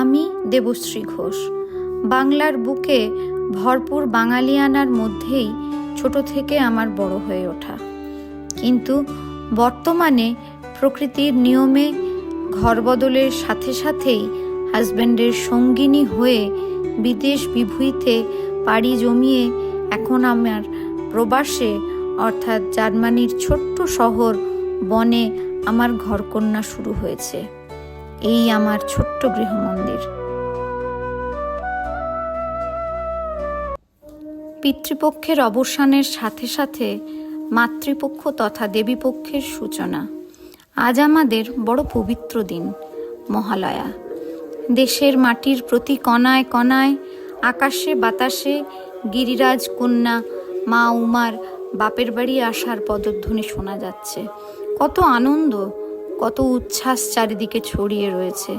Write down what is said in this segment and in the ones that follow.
আমি দেবশ্রী ঘোষ। বাংলার বুকে ভরপুর বাঙালিয়ানার মধ্যেই ছোট থেকে আমার বড় হয়ে ওঠা। কিন্তু বর্তমানে প্রকৃতির নিয়মে ঘর বদলের সাথে সাথেই হাজব্যান্ডের সঙ্গিনী হয়ে বিদেশ বিভূইতে পাড়ি জমিয়ে এখন আমার প্রবাসে, অর্থাৎ জার্মানির ছোট্ট শহর বনে আমার ঘরকন্যা শুরু হয়েছে। এই আমার ছোট্ট গৃহমন্দির। পিতৃপক্ষের অবসানের সাথে সাথে মাতৃপক্ষ তথা দেবীপক্ষের সূচনা। আজ আমাদের বড় পবিত্র দিন, মহালয়া। দেশের মাটির প্রতি কণায় কণায়, আকাশে বাতাসে গিরিরাজ কন্যা, মা উমার বাপের বাড়ি আসার পদধ্বনি শোনা যাচ্ছে। কত আনন্দ কত উচ্ছ্বাস চারিদিকে ছড়িয়ে রয়েছে।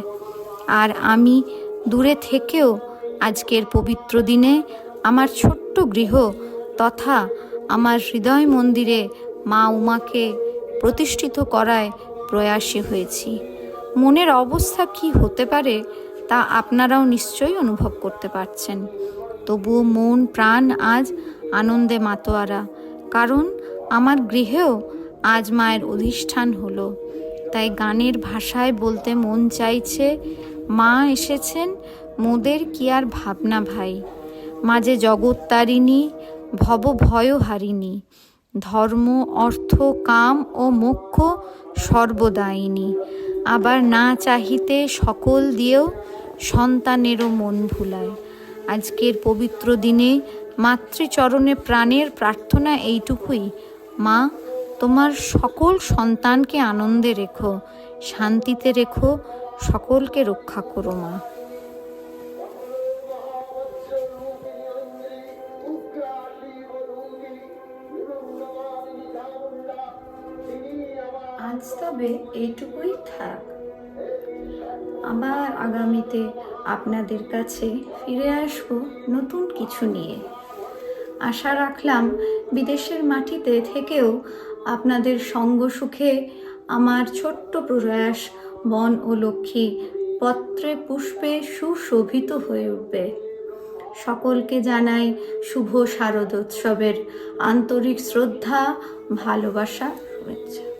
আর আমি দূরে থেকেও আজকের পবিত্র দিনে আমার ছোট্ট গৃহ তথা আমার হৃদয় মন্দিরে মা উমাকে প্রতিষ্ঠিত করায় প্রয়াসী হয়েছি। মনের অবস্থা কি হতে পারে তা আপনারাও নিশ্চয়ই অনুভব করতে পারছেন। তবুও মন, প্রাণ আজ আনন্দে মাতোয়ারা, কারণ আমার গৃহেও আজ মায়ের অধিষ্ঠান হলো। তাই গানের ভাষায় বলতে মন চাইছে, মা এসেছেন মোদের কি আর ভাবনা ভাই? মাঝে জগত্তারিণী ভব ভয় হারিণী, ধর্ম, অর্থ, কাম ও মোক্ষ সর্বদায়িনী। আবার না চাহিতে সকল দিয়েও সন্তানেরও মন ভুলায়। আজকের পবিত্র দিনে মাতৃচরণে প্রাণের প্রার্থনা এইটুকুই। মা তোমার সকল সন্তানকে আনন্দে রেখো, শান্তিতে রেখো, সকলকে রক্ষা করো মা। আজ তবে এইটুকুই থাক। আবার আগামীতে আপনাদের কাছে ফিরে আসব নতুন কিছু নিয়ে। আশা রাখলাম বিদেশের মাটিতে থেকেও আপনাদের সঙ্গ সুখে আমার ছোট্ট প্রয়াস বন ও লক্ষ্মী পত্রে পুষ্পে সুশোভিত হয়ে উঠবে। সকলকে জানাই শুভ শারদোৎসবের আন্তরিক শ্রদ্ধা, ভালোবাসা, শুভেচ্ছা।